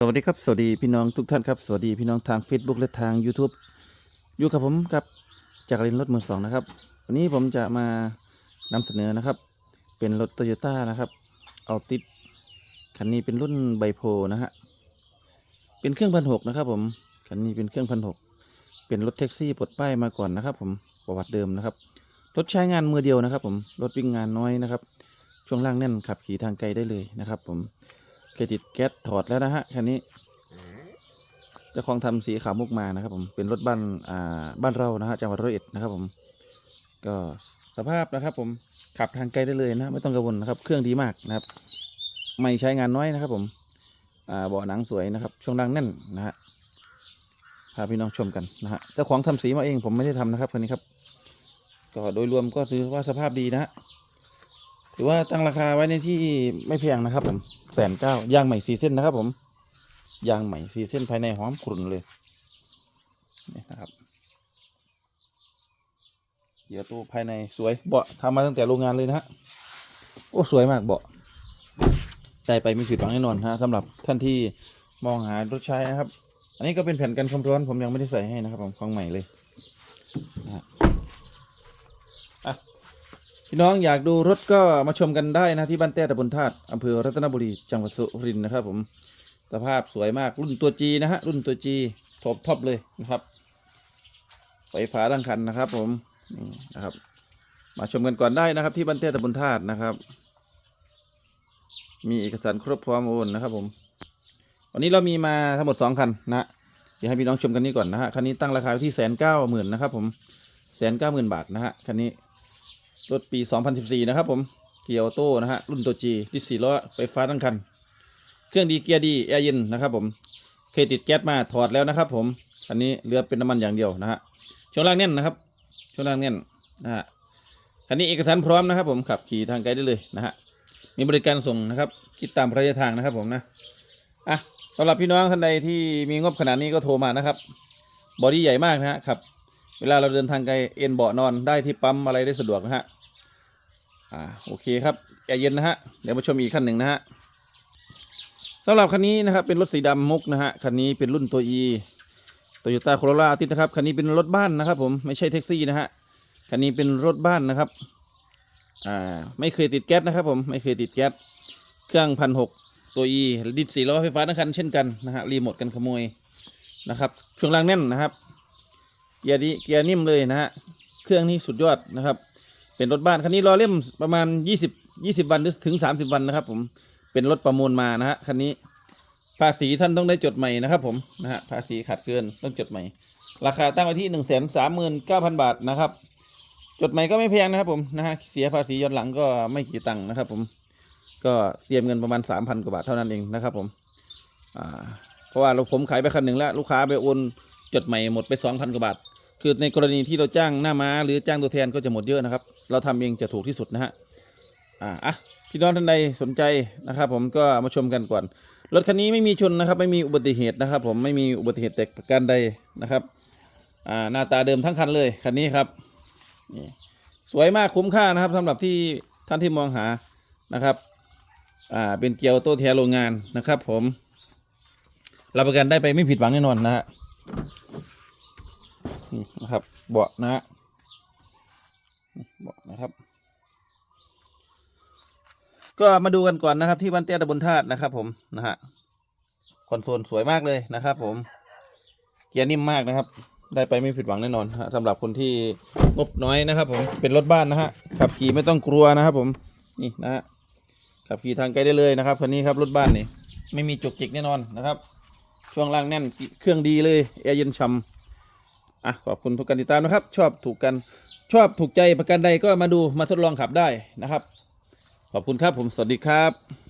สวัสดีครับ สวัสดีพี่น้องทุกท่านครับ สวัสดีพี่น้องทาง Facebook และทาง YouTube อยู่กับผมกับจากรินรถมือสองนะครับ วันนี้ผมจะมานำเสนอนะครับ เป็นรถโตโยต้านะครับเอาติดคันนี้เป็นรุ่นไบโพนะฮะเป็นเครื่องพันหกนะครับ ผมคันนี้เป็นเครื่องพันหกเป็นรถแท็กซี่ปลดป้ายมาก่อนนะครับ ผมประวัติเดิมนะครับรถใช้งานมือเดียวนะครับ ผมรถวิ่งงานน้อยนะครับ ช่วงล่างแน่นขับขี่ทางไกลได้เลยนะครับ ผม เครดิตแก๊สถอดแล้วนะฮะคันนี้เจ้าของทำสีขาวมุกมานะครับ ผมเป็นรถบ้านอ่าบ้านเรานะฮะจังหวัดร้อยเอ็ดนะครับ ผมก็สภาพนะครับ ผมขับทางไกลได้เลยนะไม่ต้องกังวลนะครับ เครื่องดีมากนะครับ ไม่ใช้งานน้อยนะครับ ผมอ่าเบาะหนังสวยนะครับ ช่วงล่างแน่นนะฮะพาพี่น้องชมกันนะฮะเจ้าของทำสีมาเองผมไม่ได้ทำนะครับคันนี้ครับ ก็โดยรวมก็ถือว่าสภาพดีนะฮะ ถือว่าตั้งราคาไว้ในที่ไม่แพงนะครับผมแสนเก้ายางใหม่สีเส้นนะครับผมยางใหม่สีเส้นภายในหอมกรุ่นเลยนี่นะครับเดี๋ยวตู้ภายในสวยเบาะทำมาตั้งแต่โรงงานเลยนะฮะโอ้สวยมากเบาะได้ไปไม่ผิดหวังแน่นอนฮะสำหรับท่านที่มองหารถใช้นะครับ อันนี้ก็เป็นแผ่นกันความร้อนผมยังไม่ได้ใส่ให้นะครับผมของใหม่เลยนะฮะอะ พี่น้องอยากดูรถก็มาชมกันได้นะที่บ้านแต้ตำบลธาตุอำเภอรัตนบุรีจังหวัดสุรินทร์นะครับ ผมสภาพสวยมากรุ่นตัว G นะฮะรุ่นตัว G ท็อปท็อปเลยนะครับไฟฟ้าดังคันนะครับ ผมนี่นะครับ มาชมกันก่อนได้นะครับ ที่บ้านเต้ตะบนธาตุนะครับ มีเอกสารครบพร้อมโอนนะครับ ผม วันนี้เรามีมาทั้งหมดสองคันนะเดี๋ยวให้พี่น้องชมกันนี้ก่อนนะฮะคันนี้ตั้งราคาที่แสนเก้าหมื่นนะครับ ผมแสนเก้าหมื่นบาทนะฮะคันนี้ รถปี 2014 นะครับผมเกียร์ออโต้นะฮะรุ่นตัว G ที่สี่ล้อไฟฟ้าทั้งคัน เครื่องดีเกียร์ดีแอร์เย็นนะครับผมเคยติดแก๊สมาถอดแล้วนะครับผมอันนี้เหลือเป็นน้ำมันอย่างเดียวนะฮะช่วงล่างแน่นนะครับช่วงล่างแน่นนะฮะคันนี้เอกสารพร้อมนะครับผมขับขี่ทางไกลได้เลยนะฮะมีบริการส่งนะครับคิดตามระยะทางนะครับผมนะอะสำหรับพี่น้องท่านใดที่มีงบขนาดนี้ก็โทรมานะครับ บอดี้ใหญ่มากนะฮะครับ เวลาเราเดินทางไกลเอ็นเบาะนอนได้ที่ปั๊มอะไรได้สะดวกนะฮะ อ่าโอเคครับแอร์เย็นนะฮะ เดี๋ยวมาชมอีกขั้นหนึ่งนะฮะสำหรับคันนี้นะครับเป็นรถสีดำมุกนะฮะ คันนี้เป็นรุ่นตัว E โตโยต้าโคโรล่าติดนะครับ คันนี้เป็นรถบ้านนะครับ ผมไม่ใช่แท็กซี่นะฮะ คันนี้เป็นรถบ้านนะครับ อ่าไม่เคยติดแก๊สนะครับ ผมไม่เคยติดแก๊ส เครื่องพันหกตัว E ดิดสี่ล้อไฟฟ้าทั้งคันเช่นกันนะฮะรีโมทกันขโมยนะครับช่วงล่างแน่นนะครับ เกียร์ดีเกียร์นิ่มเลยนะฮะเครื่องนี้สุดยอดนะครับ เป็นรถบ้านคันนี้รอเล่มประมาณ 20 20 วันหรือถึง 30 วันนะครับ ผมเป็นรถประมูลมานะฮะคันนี้ภาษีท่านต้องได้จดใหม่นะครับ ผมนะฮะภาษีขาดเกินต้องจดใหม่ ราคาตั้งไว้ที่หนึ่งแสนสามหมื่นเก้าพันบาทนะครับ จดใหม่ก็ไม่แพงนะครับผมนะฮะเสียภาษีย้อนหลังก็ไม่กี่ตังค์นะครับ ผมก็เตรียมเงินประมาณสามพันกว่าบาทเท่านั้นเองนะครับ ผมอ่าเพราะว่าเราผมขายไปคันหนึ่งแล้ว ลูกค้าไปโอนจดใหม่หมดไปสองพันกว่าบาท คือในกรณีที่เราจ้างหน้าม้าหรือจ้างตัวแทนก็จะหมดเยอะนะครับ เราทำเองจะถูกที่สุดนะฮะอ่าอะพี่น้องท่านใดสนใจนะครับ ผมก็มาชมกันก่อนรถคันนี้ไม่มีชนนะครับ ไม่มีอุบัติเหตุนะครับ ผมไม่มีอุบัติเหตุแต่ประการใดนะครับอ่าหน้าตาเดิมทั้งคันเลยคันนี้ครับนี่สวยมากคุ้มค่านะครับสำหรับที่ท่านที่มองหานะครับอ่าเป็นเกียร์โตแทนโรงงานนะครับ ผมรับประกันได้ไปไม่ผิดหวังแน่นอนนะฮะ นี่นะครับ เบาะนะฮะเบาะนะครับ ก็มาดูกันก่อนนะครับ ที่บ้านเตี้ยตะบนธาตุนะครับ ผมนะฮะคอนโซลสวยมากเลยนะครับ ผม เกียร์นิ่มมากนะครับ ได้ไปไม่ผิดหวังแน่นอนสำหรับคนที่งบน้อยนะครับ ผมเป็นรถบ้านนะฮะขับขี่ไม่ต้องกลัวนะครับ ผมนี่นะฮะขับขี่ทางไกลได้เลยนะครับคันนี้ครับรถบ้านนี่ไม่มีจุกจิกแน่นอนนะครับ ช่วงล่างแน่นเครื่องดีเลยแอร์เย็นฉ่ำ อะขอบคุณทุกการติดตามนะครับ ชอบถูกกันชอบถูกใจประกันใดก็มาดูมาทดลองขับได้นะครับ ขอบคุณครับผมสวัสดีครับ